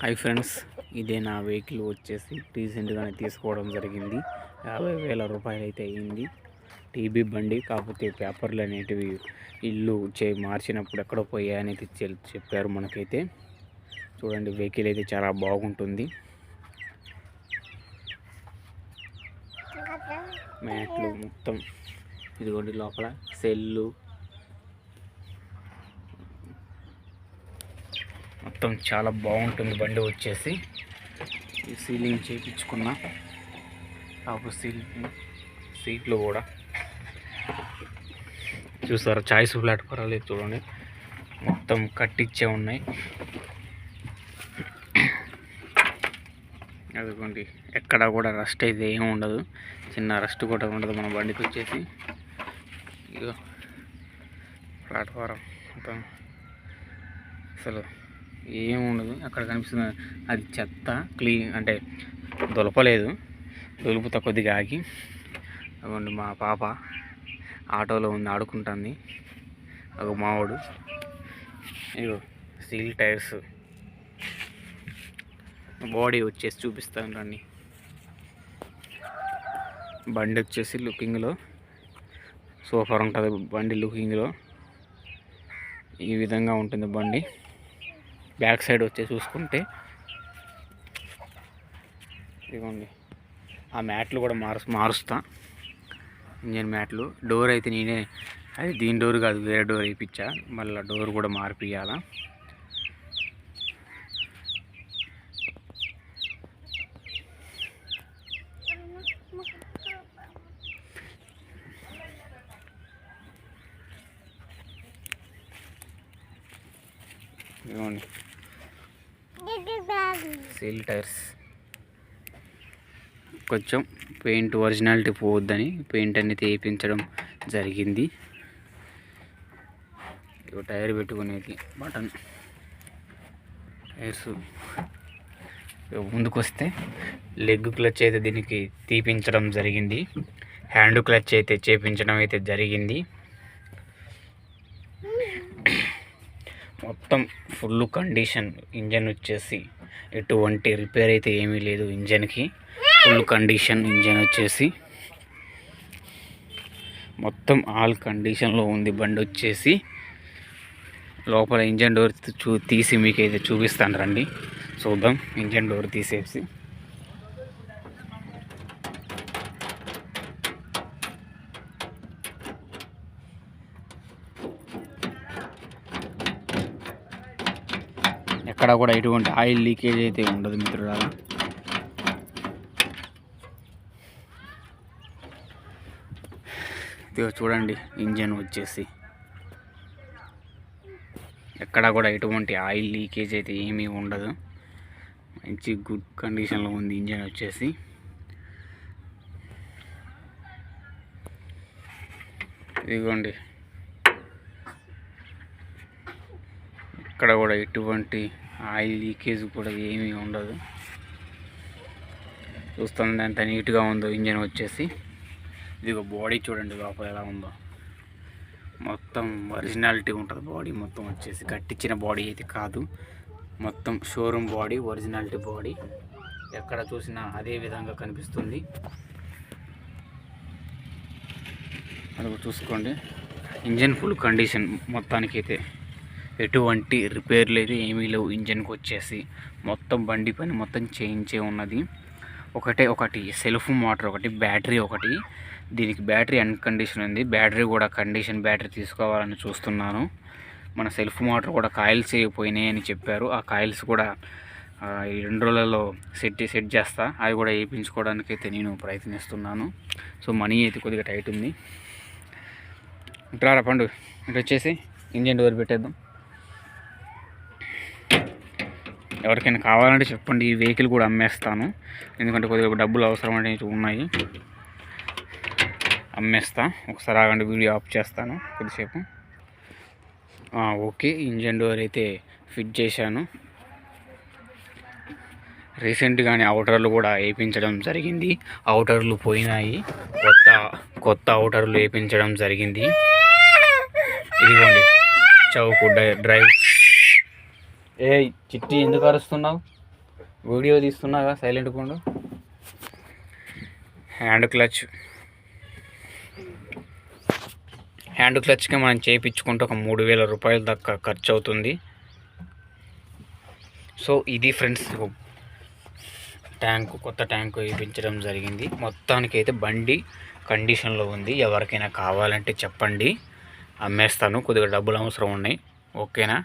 Hi friends ఇదే నా vehicle వచ్చేసి రీసెంట్గానే తీసుకోవడం జరిగింది. యాభై వేల రూపాయలు అయితే అయ్యింది. టీబీ బండి కాకపోతే పేపర్లు అనేటివి ఇల్లు చే మార్చినప్పుడు ఎక్కడో పోయాయి అనేది చెప్పారు మనకైతే. చూడండి వెహికల్ అయితే చాలా బాగుంటుంది. మ్యాట్లు మొత్తం ఇదిగోండి లోపల. సెల్లు మొత్తం చాలా బాగుంటుంది బండి వచ్చేసి. ఈ సీలింగ్ చేయించుకున్న కాపు సీలింగ్ సీట్లు కూడా. చూసారా చాయిస్ ఫ్లాట్ పర్వాలేదు చూడండి. మొత్తం కట్టించే ఉన్నాయి. అదిగోండి ఎక్కడ కూడా రస్ట్ అయితే ఏమి ఉండదు. చిన్న రస్ట్ కూడా ఉండదు మన బండికి వచ్చేసి. ఇదో ప్లాట్ఫారం మొత్తం అసలు ఏముండదు. అక్కడ కనిపిస్తుంది అది చెత్త క్లీన్ అంటే దులపలేదు. దులుపుతా కొద్దిగా ఆగి అవ్వండి మా పాప ఆటోలో ఉంది ఆడుకుంటుంది. ఒక మావాడు. ఇగో స్టీల్ టైర్స్. బాడీ వచ్చేసి చూపిస్తాను రండి. బండి వచ్చేసి లుకింగ్లో. సూపర్ ఉంటుంది బండి లుకింగ్లో. ఈ విధంగా ఉంటుంది బండి. బ్యాక్ సైడ్ వచ్చి చూసుకుంటే ఇదిగోండి. ఆ మ్యాట్లు కూడా మారు మారుస్తా. ఇంజన్ మ్యాట్లు. డోర్ అయితే నేనే అది దీని డోర్ కాదు వేరే డోర్ వేయించా మళ్ళీ డోర్ కూడా మార్పియాలా ఇదిగోండి. సీల్ టైర్స్ కొంచెం పెయింట్ ఒరిజినాలిటీ పోవద్దని పెయింట్ అనేది వేయించడం జరిగింది. టైర్ పెట్టుకునేది బటన్ టైర్స్ ముందుకు వస్తే లెగ్ క్లచ్ అయితే దీనికి తీపించడం జరిగింది. హ్యాండ్ క్లచ్ అయితే చేపించడం అయితే జరిగింది. మొత్తం ఫుల్ కండిషన్ ఇంజన్ వచ్చేసి ఎటువంటి రిపేర్ అయితే ఏమీ లేదు ఇంజన్కి. ఫుల్ కండిషన్ ఇంజన్ వచ్చేసి మొత్తం ఆల్ కండిషన్లో ఉంది. బండి వచ్చేసి లోపల ఇంజన్ డోర్ చూ తీసి మీకైతే చూపిస్తాను రండి. చూద్దాం ఇంజన్ డోర్ తీసేసి. ఎక్కడ కూడా ఎటువంటి ఆయిల్ లీకేజ్ అయితే ఉండదు మిత్రులారా. ఇదిగో చూడండి ఇంజన్ వచ్చేసి. ఎక్కడ కూడా ఎటువంటి ఆయిల్ లీకేజ్ అయితే ఏమీ ఉండదు. మంచి గుడ్ కండిషన్లో ఉంది ఇంజన్ వచ్చేసి. ఇదిగోండి ఇక్కడ కూడా ఎటువంటి ఆయిల్ లీకేజ్ కూడా ఏమీ ఉండదు. చూస్తుంది ఎంత నీట్గా ఉందో ఇంజన్ వచ్చేసి. ఇదిగో బాడీ చూడండి లోపల ఎలా ఉందో. మొత్తం ఒరిజినాలిటీ ఉంటుంది బాడీ మొత్తం వచ్చేసి. కట్టించిన బాడీ అయితే కాదు. మొత్తం షోరూమ్ బాడీ ఒరిజినాలిటీ బాడీ. ఎక్కడ చూసినా అదే విధంగా కనిపిస్తుంది. అది చూసుకోండి. ఇంజన్ ఫుల్ కండిషన్ మొత్తానికైతే. ఎటువంటి రిపేర్లు అయితే ఏమీ లేవు. ఇంజన్కి వచ్చేసి మొత్తం బండి పని మొత్తం చేయించే ఉన్నది. ఒకటే ఒకటి సెల్ఫ్ మోటార్ ఒకటి బ్యాటరీ ఒకటి. దీనికి బ్యాటరీ అన్ కండిషన్ ఉంది. బ్యాటరీ కూడా కండిషన్ బ్యాటరీ తీసుకోవాలని చూస్తున్నాను. మన సెల్ఫ్ మోటార్ కూడా కాయిల్స్ అయిపోయినాయి అని చెప్పారు. ఆ కాయిల్స్ కూడా ఈ రెండు రోజులలో సెట్ సెట్ చేస్తా. అవి కూడా వేయించుకోవడానికి అయితే నేను ప్రయత్నిస్తున్నాను. సో మనీ అయితే కొద్దిగా టైట్ ఉంది. ఇట్లా పండు ఇటు వచ్చేసి ఇంజన్ డోర్ పెట్టేద్దాం. ఎవరికైనా కావాలంటే చెప్పండి ఈ వెహికల్ కూడా అమ్మేస్తాను. ఎందుకంటే కొద్దిగా డబ్బులు అవసరం అనేవి ఉన్నాయి. అమ్మేస్తా. ఒకసారి ఆగండి వీడియో ఆఫ్ చేస్తాను కొద్దిసేపు. ఓకే ఇంజన్ డోర్ అయితే ఫిట్ చేశాను. రీసెంట్గానే అవుటర్లు కూడా వేయించడం జరిగింది. అవుటర్లు పోయినాయి. కొత్త కొత్త అవుటర్లు వేయించడం జరిగింది. ఇదిగోండి చౌకు డ్రై- డ్రైవ్ ఏ చిట్టి ఎందుకు అరుస్తున్నావు? వీడియో తీస్తున్నాగా సైలెంట్ కొండు హ్యాండ్ క్లచ్ హ్యాండ్ క్లచ్కి మనం చేయించుకుంటే ఒక మూడు వేల రూపాయల దాకా ఖర్చు అవుతుంది. సో ఇది ఫ్రెండ్స్ ట్యాంక్ కొత్త ట్యాంక్ వేయించడం జరిగింది. మొత్తానికి అయితే బండి కండిషన్లో ఉంది. ఎవరికైనా కావాలంటే చెప్పండి. అమ్మేస్తాను. కొద్దిగా డబ్బులు అవసరం ఉన్నాయి. ఓకేనా?